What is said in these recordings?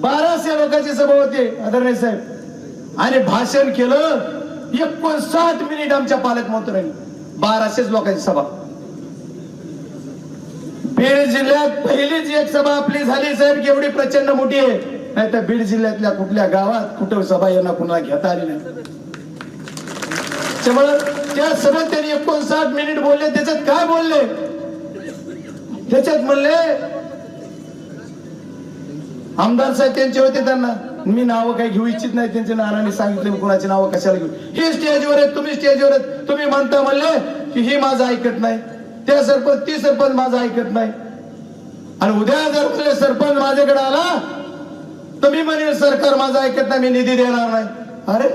बाराशे लोकांची सभा होती आदरणीय साहेब. आणि भाषण केलं एकोणसाठ मिनिट आमच्या पालकमंत्र्यांनी. बाराशेच लोकांची सभा. बीड जिल्ह्यात पहिलीच एक सभा आपली झाली साहेब. केवढी प्रचंड मोठी आहे. नाही तर बीड जिल्ह्यातल्या कुठल्या गावात कुठं सभा यांना कुणाला घेता आली नाही. त्यामुळं त्या सभेत त्यांनी एकोणसाठ मिनिट बोलले त्याच्यात काय बोलले? त्याच्यात म्हणले आमदार साहेब त्यांचे होते त्यांना मी नावं काही घेऊ इच्छित नाही त्यांच्या नानाने सांगितले मी कुणाची नावं कशाला घेऊ? हे स्टेजवर आहेत तुम्ही स्टेजवर आहेत. तुम्ही म्हणता म्हणले की हे माझं ऐकत नाही त्या सरपंच ती सरपंच माझं ऐकत नाही. आणि उद्या जर सरपंच माझ्याकडे आला तर मी म्हणेल सरकार माझं ऐकत नाही मी निधी देणार नाही. अरे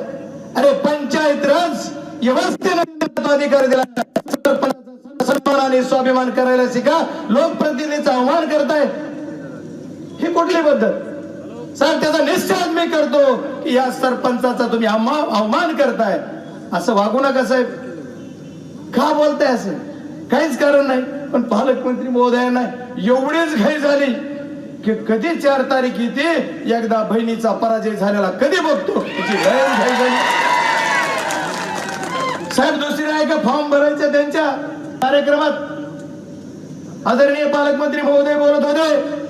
अरे पंचायत राज व्यवस्थेने अधिकार दिला. सरपंचाचा सन्मान आणि स्वाभिमान करायला शिका. लोकप्रतिनिधीचं आव्हान करताय. ही कुठली पद्धत सर त्याचा निश्चय मी करतो की या सरपंचाचा तुम्ही अवमान करताय. असं वागू नका साहेब. का बोलताय असं? काहीच कारण नाही. पण पालकमंत्री महोदयांना एवढीच घाई झाली की कधी चार तारीख येते एकदा बहिणीचा पराजय झालेला कधी बघतो? साहेब दुसरी आहे का फॉर्म भरायचा त्यांच्या कार्यक्रमात? आदरणीय पालकमंत्री महोदय बोलत होते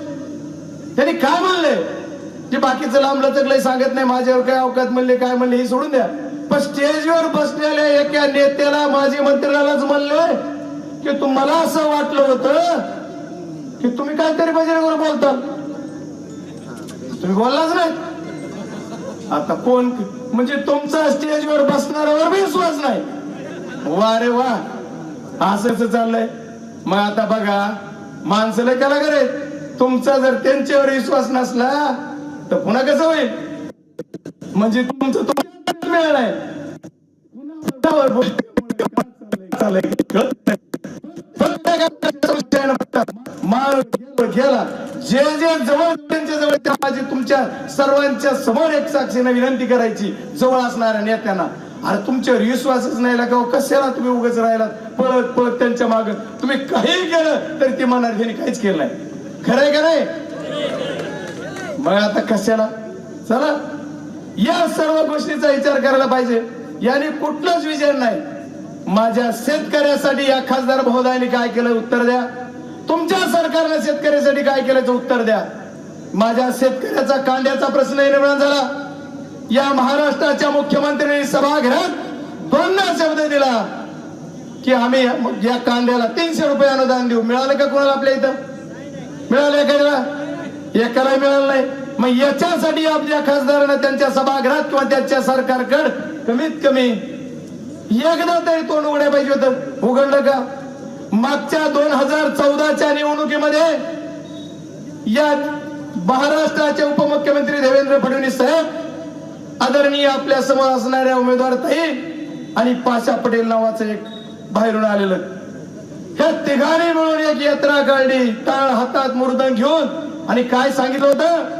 त्यांनी काय म्हणले? ते बाकीचं लांब लचकलंय सांगत नाही माझ्यावर काय अवकात म्हणले काय म्हणले हे सोडून द्या. पण स्टेजवर बसलेल्या एका नेत्याला माजी मंत्र्यालाच म्हणले की तुम्हाला असं वाटलं होतं की तुम्ही काहीतरी बजरंगवर बोलता. तुम्ही बोललाच नाही. आता कोण म्हणजे तुमचा स्टेजवर बसणाऱ्यावर विश्वास नाही. वा रे वा. असंच चाललंय. मग आता बघा माणसाला केला करे तुमचा जर त्यांच्यावर विश्वास नसला तर पुन्हा कसं होईल? म्हणजे तुमचं तुमच्या मिळणार गेला जे जे जवळ त्यांच्या जवळ त्या माझी तुमच्या सर्वांच्या समोर एक साक्षीने विनंती करायची जवळ असणाऱ्या नेत्यांना. अरे तुमच्यावर विश्वासच नाही लागा कशाला तुम्ही उगाच राहिलात? पळत पळत त्यांच्या माग. तुम्ही काही केलं तरी ते म्हणणार त्यांनी काहीच केलं नाही. खरंय का नाही? मग आता कशाला? चला. या सर्व गोष्टीचा विचार करायला पाहिजे. याने कुठलाच विजय नाही. माझ्या शेतकऱ्यासाठी या खासदार महोदयाने काय केलं उत्तर द्या. तुमच्या सरकारने शेतकऱ्यासाठी काय केल्याचं उत्तर द्या. माझ्या शेतकऱ्याचा कांद्याचा प्रश्न निर्माण झाला. या महाराष्ट्राच्या मुख्यमंत्र्यांनी सभागृहात दोनदा शब्द दिला की आम्ही या कांद्याला तीनशे रुपये अनुदान देऊ. मिळालं का कोणाला आपल्या इथं? मिळालं एखाद्याला एकाला मिळालं नाही. मग याच्यासाठी आपल्या खासदारांना त्यांच्या सभागृहात किंवा त्यांच्या सरकारकड कमीत कमी एकदा तरी तोंड उघड्या पाहिजे होतं. उघडलं का? मागच्या दोन हजार चौदाच्या निवडणुकीमध्ये या महाराष्ट्राचे उपमुख्यमंत्री देवेंद्र फडणवीस साहेब आदरणीय आपल्यासमोर असणाऱ्या उमेदवार ताई आणि पाशा पटेल नावाचं एक बाहेरून आलेलं. या तिघांनी मिळून एक यात्रा काढली. टाळ हातात मुर्दन घेऊन. आणि काय सांगितलं होतं?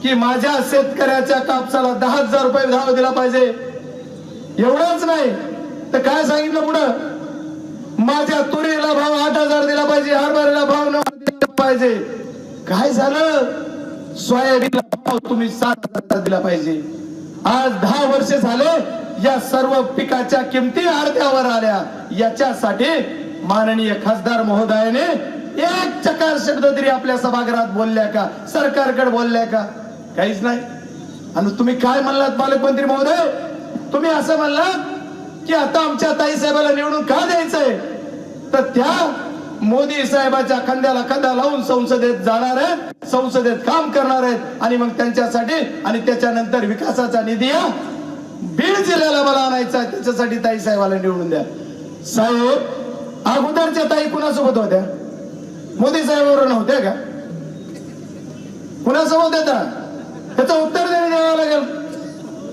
की माझ्या शेतकऱ्याच्या कापसाला दहा हजार रुपये धाव दिला पाहिजे. एवढंच नाही. तर काय सांगितलं पुढं? माझ्या तुरीला भाव आठ हजार दिला पाहिजे हरभऱ्याला भाव नऊ दिला पाहिजे. काय झालं? सोयाबीनला भाव तुम्ही सात हजार दिला पाहिजे. आज दहा वर्ष झाले या सर्व पिकाच्या किमती अर्ध्यावर आल्या. याच्यासाठी माननीय खासदार महोदयाने एक चकार शब्द तरी आपल्या सभागृहात बोलल्या का? सरकारकडे बोलल्या का? काहीच नाही. आणि तुम्ही काय म्हणलात पालकमंत्री महोदय? तुम्ही असं म्हणलात की आता आमच्या ताई साहेबाला निवडून का द्यायचंय? तर त्या मोदी साहेबाच्या खांद्याला खांदा लावून संसदेत जाणार आहेत संसदेत काम करणार आहेत आणि मग त्यांच्यासाठी आणि त्याच्यानंतर विकासाचा निधी बीड जिल्ह्याला मला आणायचा त्याच्यासाठी ताई साहेबाला निवडून द्या. साहेब अगोदरच्या ताई कुणासोबत होत्या? मोदी साहेबांवर नव्हत्या का? कुणासोबत होत्या? त्याचं उत्तर देणे द्यावं लागेल.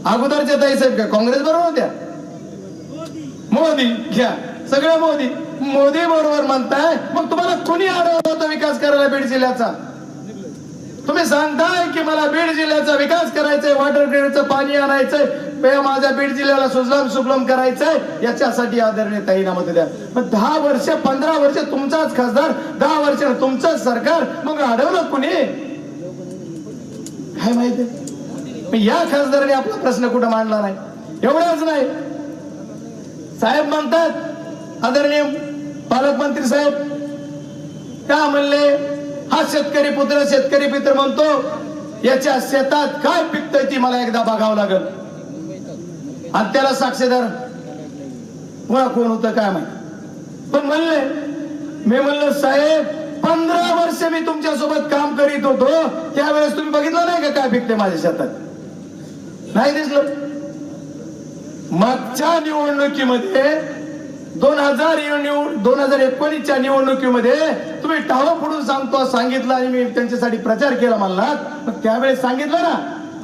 अगोदरच्या ताई साहेब का? काँग्रेस बरोबर होत्या? मोदी घ्या. सगळं मोदी. मोदी बरोबर म्हणताय. मग तुम्हाला कुणी अडवलं होतं विकास करायला बीड जिल्ह्याचा? तुम्ही सांगताय की मला बीड जिल्ह्याचा विकास करायचा वॉटर ग्रेडचं पाणी आणायचंय पेय माझ्या बीड जिल्ह्याला सुजलाम सुगलम करायचंय. याच्यासाठी आदरणीय ताईना मत द्या. मग दहा वर्ष पंधरा वर्ष तुमचाच खासदार दहा वर्ष तुमचंच सरकार. मग अडवलं कुणी? काय माहिती? या खासदाराने आपला प्रश्न कुठं मांडला नाही? एवढंच नाही. साहेब म्हणतात आदरणीय पालकमंत्री साहेब का म्हणले हा शेतकरी पुत्र शेतकरी पित्र म्हणतो याच्या शेतात काय पिकतंय ती मला एकदा बघावं लागल. आणि त्याला साक्षीदार कोणा कोण होतं काय माहिती? पण म्हणले मी म्हणलं साहेब पंधरा वर्ष मी तुमच्यासोबत काम करीत होतो. त्यावेळेस तुम्ही बघितलं नाही का काय पिकते माझ्या शेतात? नाही दिसलं. मागच्या निवडणुकीमध्ये दोन हजार दोन हजार एकोणीसच्या निवडणुकीमध्ये तुम्ही टाव फोडून सांगतो सांगितलं आणि मी त्यांच्यासाठी प्रचार केला म्हणलात त्यावेळेस सांगितलं ना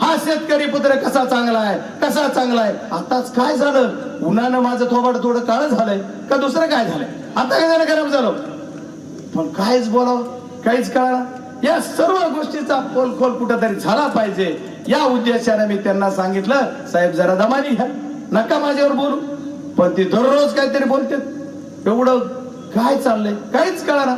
हा शेतकरी पुत्र कसा चांगला आहे? कसा चांगला आहे? आताच काय झालं? उन्हानं माझं थोबाड थोडं काळ झालंय. का दुसरं काय झालंय? आता काय झालं खराब झालं. पण काहीच बोलावं काहीच कळणार या सर्व गोष्टीचा खोल खोल कुठंतरी झाला पाहिजे. या उद्देशाने मी त्यांना सांगितलं साहेब जरा दमानी घ्या. नका माझ्यावर बोलू. पण ती दररोज काहीतरी बोलते एवढं काय चाललंय? काहीच कळणार